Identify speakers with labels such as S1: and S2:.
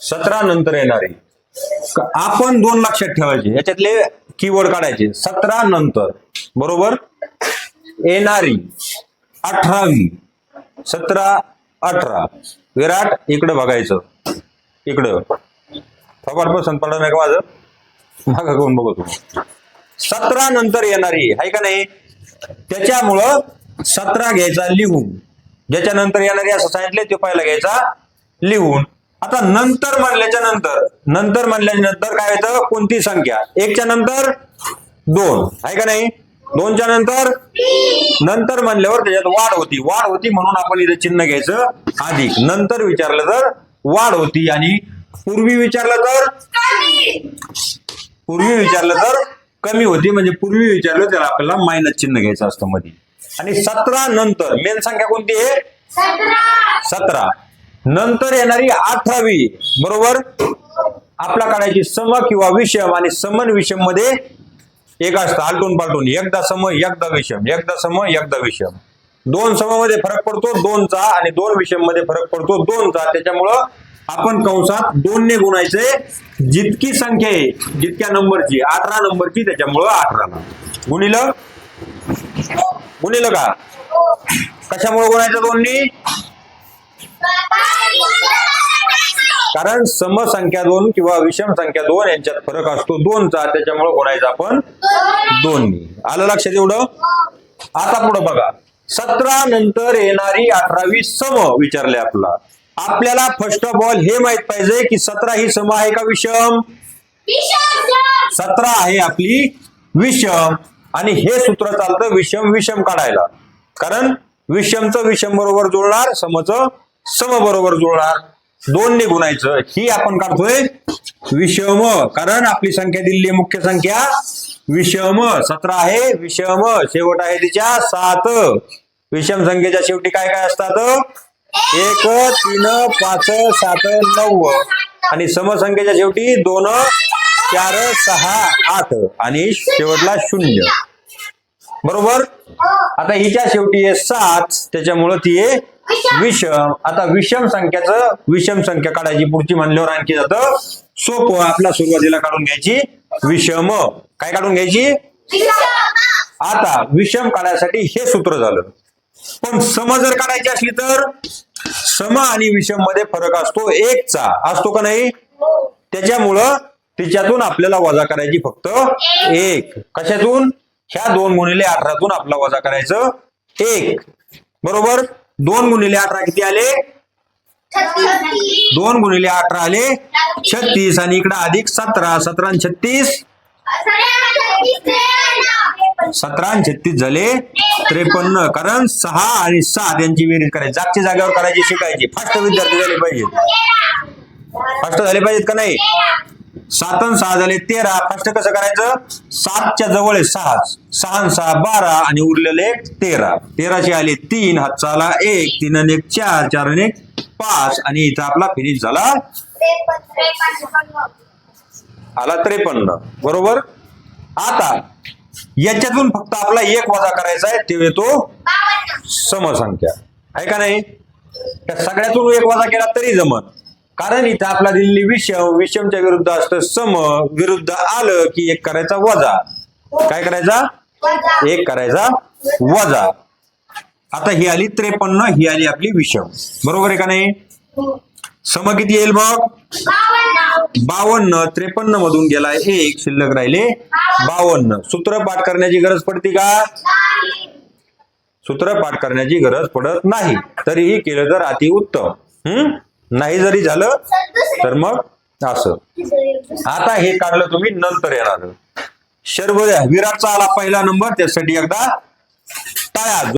S1: सतरा नंतर येणारी. आपण दोन लक्षात ठेवायचे. याच्यातले कीवर्ड काढायचे. सतरा नंतर. बरोबर? येणारी. अठरावी. सतरा अठरा. विराट इकडं बघायचं. इकडं. फपाट पसंत पडलं नाही का माझं? मागा करून बघतो सतरा नंतर येणारी. आहे का नाही? त्याच्यामुळं सतरा घ्यायचा लिहून. ज्याच्यानंतर येणारी असं सांगितले ते पहिला घ्यायचा लिहून. आता नंतर म्हणल्याच्या नंतर नंतर म्हणल्याच्या नंतर काय येतं? कोणती संख्या? एकच्या नंतर दोन. आहे का नाही? दोनच्या नंतर नंतर म्हणल्यावर त्याच्यात वाढ होती. वाढ होती म्हणून आपण इथे चिन्ह घ्यायचं अधिक. नंतर विचारलं तर वाढ होती आणि पूर्वी विचारलं तर पूर्वी विचारलं तर कमी होती. म्हणजे पूर्वी विचारलं तर आपल्याला मायनस चिन्ह घ्यायचं असतं मध्ये आणि सतरा नंतर. मेन संख्या कोणती आहे? सतरा. नंतर येणारी अठरावी बरोबर? आपला काढायची सम किंवा विषम आणि समन विषममध्ये एक असतं आलटून पालटून. एकदा सम एकदा विषम. एकदा सम एकदा विषम. दोन सममध्ये फरक पडतो दोनचा आणि दोन विषममध्ये फरक पडतो दोनचा. त्याच्यामुळं आपण कंसात दोनने गुणायचे जितकी संख्या आहे जितक्या नंबरची. अठरा नंबरची त्याच्यामुळं अठराला गुणिलं? गुणिलं का? कशामुळे गुणायचं दोन्ही? कारण समसंख्या दोन किंवा विषम संख्या दोन यांच्यात फरक असतो. दोनचा त्याच्यामुळे बोलायचं आपण दोन्ही. आलं लक्षात एवढं? आता पुढं बघा. सतरा नंतर येणारी अठरावी सम विचारले आपला. आपल्याला फर्स्ट ऑफ ऑल हे माहीत पाहिजे की सतरा ही सम आहे का विषम? सतरा आहे आपली विषम. आणि हे सूत्र चालतं विषम विषम काढायला. कारण विषमचं विषम बरोबर जुळणार समचं सम बरोबर जुळणार. दोन ने गुणायचं. ही आपण काढतोय विषम. कारण आपली संख्या दिलेली मुख्य संख्या विषम. सतरा आहे विषम. शेवट आहे तिच्या सात. विषम संख्येच्या शेवटी काय काय असतात? एक तीन पाच सात नऊ. आणि समसंख्येच्या शेवटी दोन चार सहा आठ. आणि शेवटला शून्य. बरोबर? आता हिच्या शेवटी आहे सात. त्याच्यामुळं ती आहे विषम. आता विषम संख्याचं विषम संख्या काढायची. पुढची म्हणल्यावर आणखी जातं सोपं आपला सुरुवातीला काढून घ्यायची विषम. काय काढून घ्यायची? आता विषम काढायसाठी हे सूत्र झालं. पण सम जर काढायची असली तर सम आणि विषममध्ये फरक असतो एकचा. असतो का नाही? त्याच्यामुळं तिच्यातून आपल्याला वजा करायची फक्त एक. कशातून? ह्या दोन गुणिले अठरातून आपला वजा करायचं एक. बरोबर? दोन गुणिले अठरा किती आले? दोन गुणिले अठरा आले. छत्तीस आणि इकडे अधिक सतरा. सतरा छत्तीस? सतरा छत्तीस झाले. त्रेपन्न. कारण सहा आणि सात यांची बेरीज करायची. जागच्या जागेवर करायची शिकायची. फास्ट विद्यार्थी झाले पाहिजेत फास्ट झाले पाहिजेत का नाही? सात आणि सहा झाले तेरा. फर्स्ट कसं करायचं? सातच्या जवळ आहे सहा. सहा आणि सहा बारा आणि उरलेले तेरा. तेराशे आले तीन. हातचा एक. तीन आणि एक चार. चार आणि एक पाच. आणि इथं आपला फिनिश झाला आला त्रेपन्न. बरोबर? आता याच्यातून फक्त आपला एक वजा करायचा आहे ते येतो समसंख्या. आहे का नाही? त्या सगळ्यातून एक वजा केला तरी जमत कारण इथं आपला दिलेली विषम विषमच्या विरुद्ध असतं सम विरुद्ध आलं की एक करायचा वजा. काय करायचा? एक करायचा वजा. आता ही आली त्रेपन्न ही आली आपली विषम. बरोबर आहे का नाही? सम किती येईल मग बावन्न. त्रेपन्न मधून गेला एक शिल्लक राहिले बावन्न. सूत्र पाठ करण्याची गरज पडते का? सूत्र पाठ करण्याची गरज पडत नाही. तरीही केलं तर अति उत्तम हम्म नाही जरी झालं तर मग असं. आता हे काढलं तुम्ही नंतर येणार. शर्व विराटचा आला पहिला नंबर त्यासाठी एकदा टाळ्या.